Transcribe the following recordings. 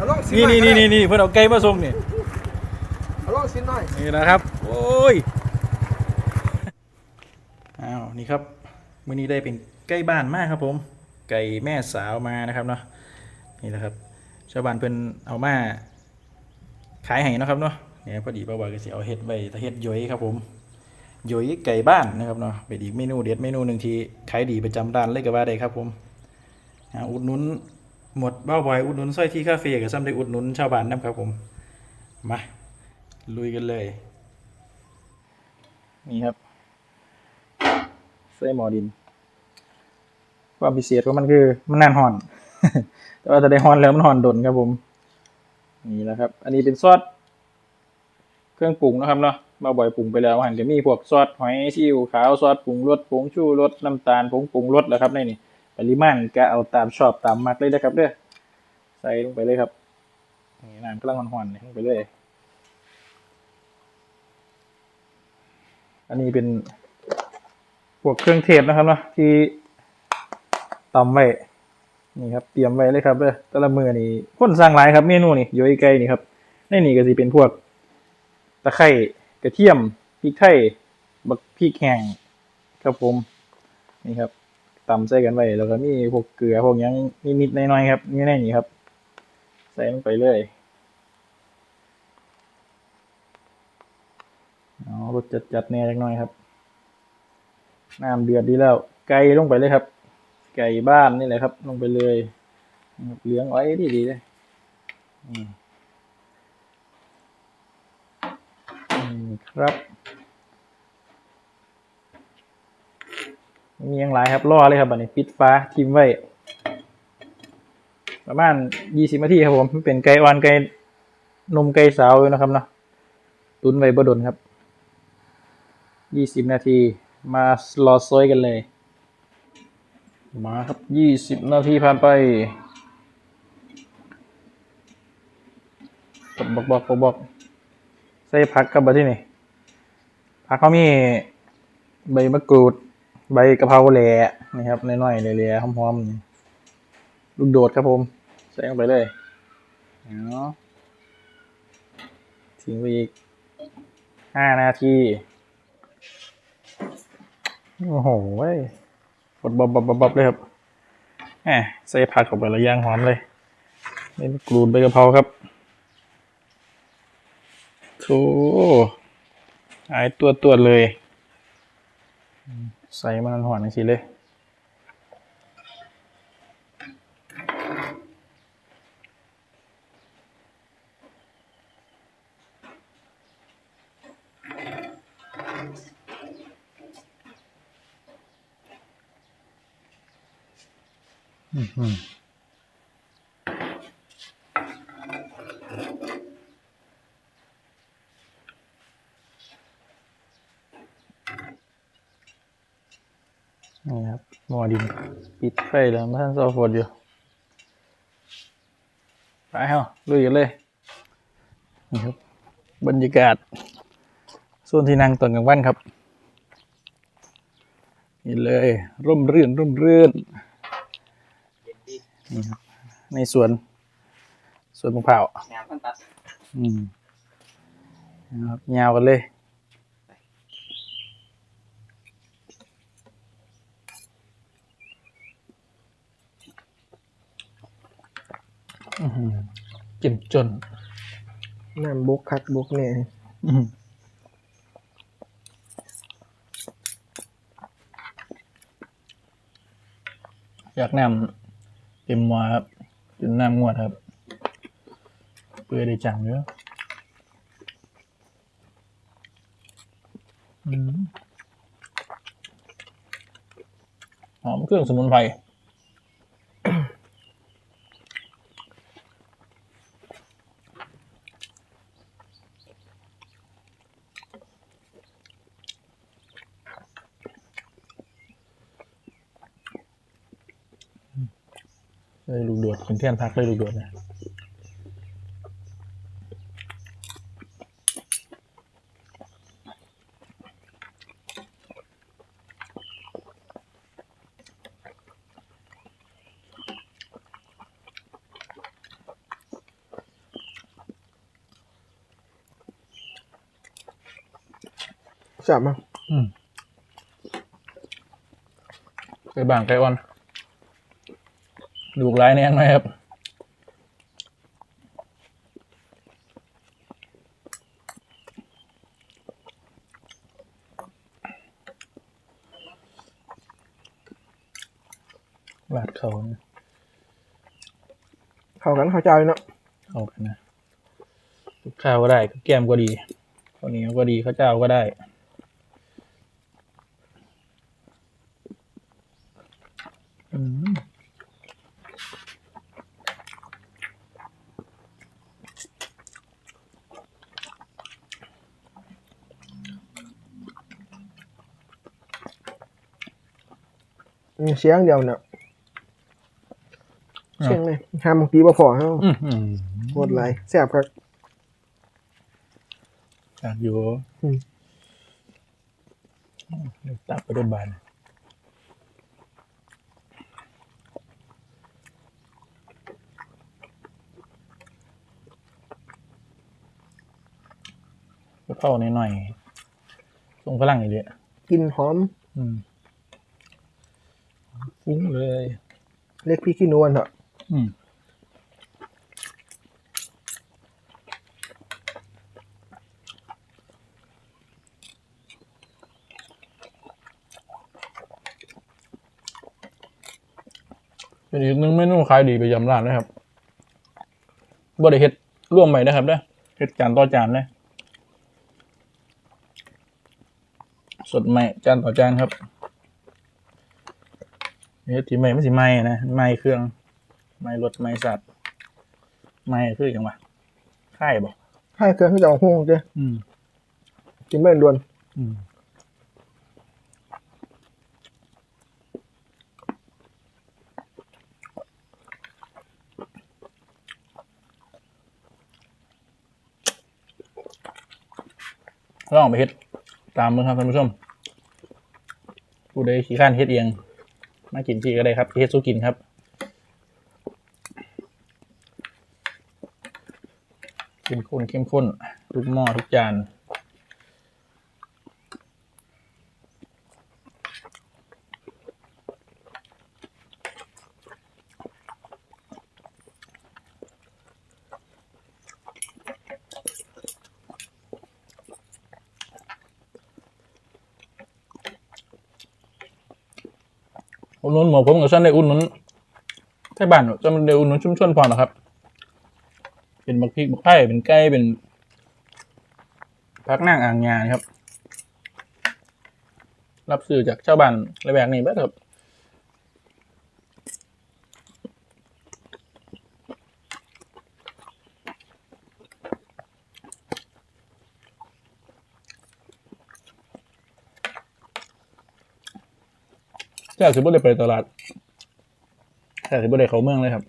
เอาลองสินี่นี่นี่นี่นี่เพื่อนเอาไก่มาส่งนี่เอาลองสิหน่อยนี่นะครับ โอ้ยอ้าวนี่ครับมื้อนี้ได้เป็นไก่บ้านมากครับผม ไก่แม่สาวมานะครับเนาะนี่แหละครับ ชาวบ้านเพิ่นเอามาขายให้เนาะครับเนาะเนี่ยพอดีป้าบอยก็สิเอาเฮ็ดไว้ถ้าเฮ็ดย้อยครับผมย้อยไก่บ้านนะครับเนาะเป็นอีกเมนูเด็ดเมนูหนึ่งที่ขายดีประจำร้านเลยก็ว่าได้ครับผมอ่าอุดหนุน หมดบ้าบอยอุดหนุนสร้อยที่คาเฟ่กับซ้ำได้อุดหนุนชาวบ้านนํครับผม มา ลุยกันเลย นี่ครับใส่หมอดิน ความพิเศษของมันคือมันนานห่อน แต่ว่าถ้าได้ห่อนแล้วมันห่อนดนครับผม นี่แหละครับ อันนี้เป็นซอสเครื่องปรุงนะครับเนาะมาบ่อยปรุงไปแล้วหันจะมีพวกซอสหอยซีอิ๊วขาวซอสปรุงรสผงชูรสน้ำตาลผงปรุงรสแล้วครับในนี่ ริมาณก็เอาตามชอบตามมักเลยนะครับเด้อใส่ลงไปเลยครับนี่น้ำกำลังห่อนๆลงไปเลย อันนี้เป็นพวกเครื่องเทศนะครับเนาะที่ตำไว้นี่ครับเตรียมไว้เลยครับเด้อแต่ละมือนี่คนสร้างหลายครับเมนูนี่โยยไก่นี่ครับในนี่ก็สิเป็นพวกตะไคร้กระเทียมพริกไทยบักพริกแห้งครับผมนี่ครับ ตำใส่กันไว้แล้วก็มีพวกเกลือพวกยังนิดๆหน่อยๆครับนี่ในนี่ครับ ใส่ลงไปเลยเอารสจัดจัดๆแน่จักน่อยครับน้ำเดือดดีแล้ว ไก่ลงไปเลยครับ ไก่บ้านนี่แหละครับ ลงไปเลยเลี้ยงไว้ดีดีๆเลยนี่ครับ มีอยังหลายครับรอเลยครับบัดนี้ปิดฟ้าทิมไว้ ประมาณยี่สิบนาทีครับผมเป็นไก่อ่อนไก่นมไก่สาวอยู่นะครับเนาะตุนไว้บดนครับยี่สิบนาทีมารอซอยกันเลย มาครับยี่สิบนาทีผ่านไปบอกบอกบอกบอกใส่ผักกับบัที่นี่ผักเขามีใบมะกรูด ใบกะเพราแหล่นี่ครับน้อยๆเลยๆหอมๆลูกโดดครับผม ใส่ลงไปเลยเนาะทิ้งไปอีกห้านาที โอ้โหเว้ยบดบบบบบบบเลยครับแหมใส่ผักเข้าไปแล้วย่างหอมเลยนี่กรูดใบกะเพราครับโธ่หายตัวตัวเลย ใส่มันหอนสิเลย นี่ครับหมอดินปิดไฟแล้วมาท่านซอฟดอยู่ ไปเฮาลุยกันเลย นี่ครับ บรรยากาศส่วนที่นั่งตอนกลางวันครับ นี่เลย ร่มรื่นร่มรื่นนี่ครับในสวนสวนมะพร้าวแนวต้นตัดอืมนะครับยาวกันเลย อื้อหือ เจ็มจนน้ำบกคักบกเนี่ยอื้อหืออยากน้ำเต็มหมอครับจนน้ำงวดครับ เปื่อยได้จังเยอะอืมหอมเครื่องสมุนไพร đây ลูกด่วนเป็นเพื่อนพักเลยลูกด่วนนะจับมั้งอืมไก่บางไก่อ่อน ดูกลายแน่นไหมครับลาดเขานะเข้ากันเข้าใจเนาะเข้ากันนะกับข้าวก็ได้กับแกล้มก็ดีข้าวเหนียวก็ดีข้าวเจ้าก็ได้อืม เสียงเดียวเนาะเสียงเลยห้ามบางทีบ่พอเฮาอืมอืมโคตรไรแซ่บครับอยากอยู่อืมเดี๋ยวตับไปด้วยบานก็เข้าหน่อยๆส่งพลังอีกเลยกินหอม อืม ฟุ้งเลยเล็กพี่ขี้นวลเถอะอืมเป็นอีกหนึ่งเมนูขายดีไปยำร้านนะครับบ่ได้เฮ็ดร่วมใหม่นะครับเด้อเฮ็ดจานต่อจานเลยสดใหม่จานต่อจานครับ เฮ็ดที่ใหม่ไม่สิใหม่นะใหม่เครื่อง ไม่รถไม่สัตว์ไม่คืออย่างวะค่ายบ่ให้เครื่องที่จะเอาหุ้งเจ้อืมกินไม่ด่วนอืมลองไปเฮ็ดตามมือครับท่านผู้ชมผู้ใดขี้ข้านเฮ็ดเอง มากินพี่ก็ได้ครับเฮซูกินครับเข้มข้นเข้มข้นทุกหม้อทุกจาน อุดหนุนหมอผมกับฉันได้อุ่นนุนใช่บ้านจะมันได้อุ่นนุนชุ่มชนพอนะครับ เป็นบักพริกบักไผ่เป็นไก่เป็นพักนั่งอ่างยานครับ รับซื้อจากชาวบ้านระแวกนี้บ้ครับ แต่สิบ่ได้ไปตลาดแต่สิบ่ได้เข้าเมืองเลยครับ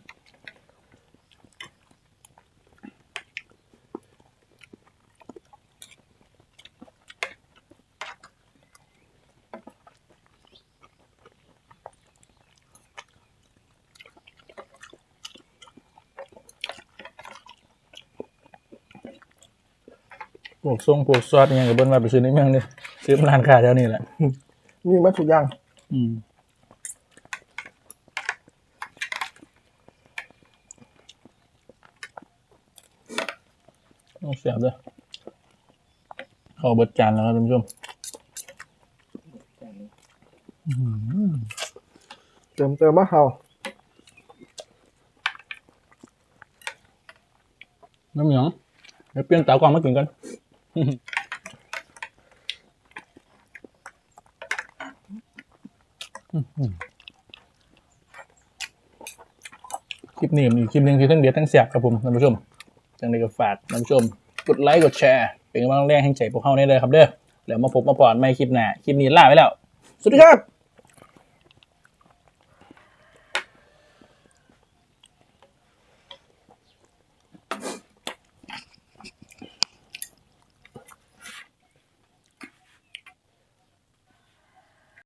พวกทรงพวกซอสอิหยังกับเบิ้ลมาไปซื้อในเมืองนี่ซื้อมาร้านค้าแถวนี้แหละ มีมาทุกอย่าง อืม ต้องเสียบด้วยเข้าเบิดจานแล้วครับท่านผู้ชมอื้อหือเติมเติมมะเฮาน้ำเหนียวเดี๋ยวเปลี่ยนเตากวางมากินกันคลิปนี้มีคลิปหนึ่งที่ทั้งเดียดทั้งเสียบครับผมท่านผู้ชม จังใดก็ฝากท่านผู้ชม กดไลค์กดแชร์ เป็นกำลังแรงให้ใจพวกเขาได้เลยครับเด้อแล้วมาพบมาปอนไม่คลิปหน้าคลิปนี้ลาไปแล้ว สวัสดีครับ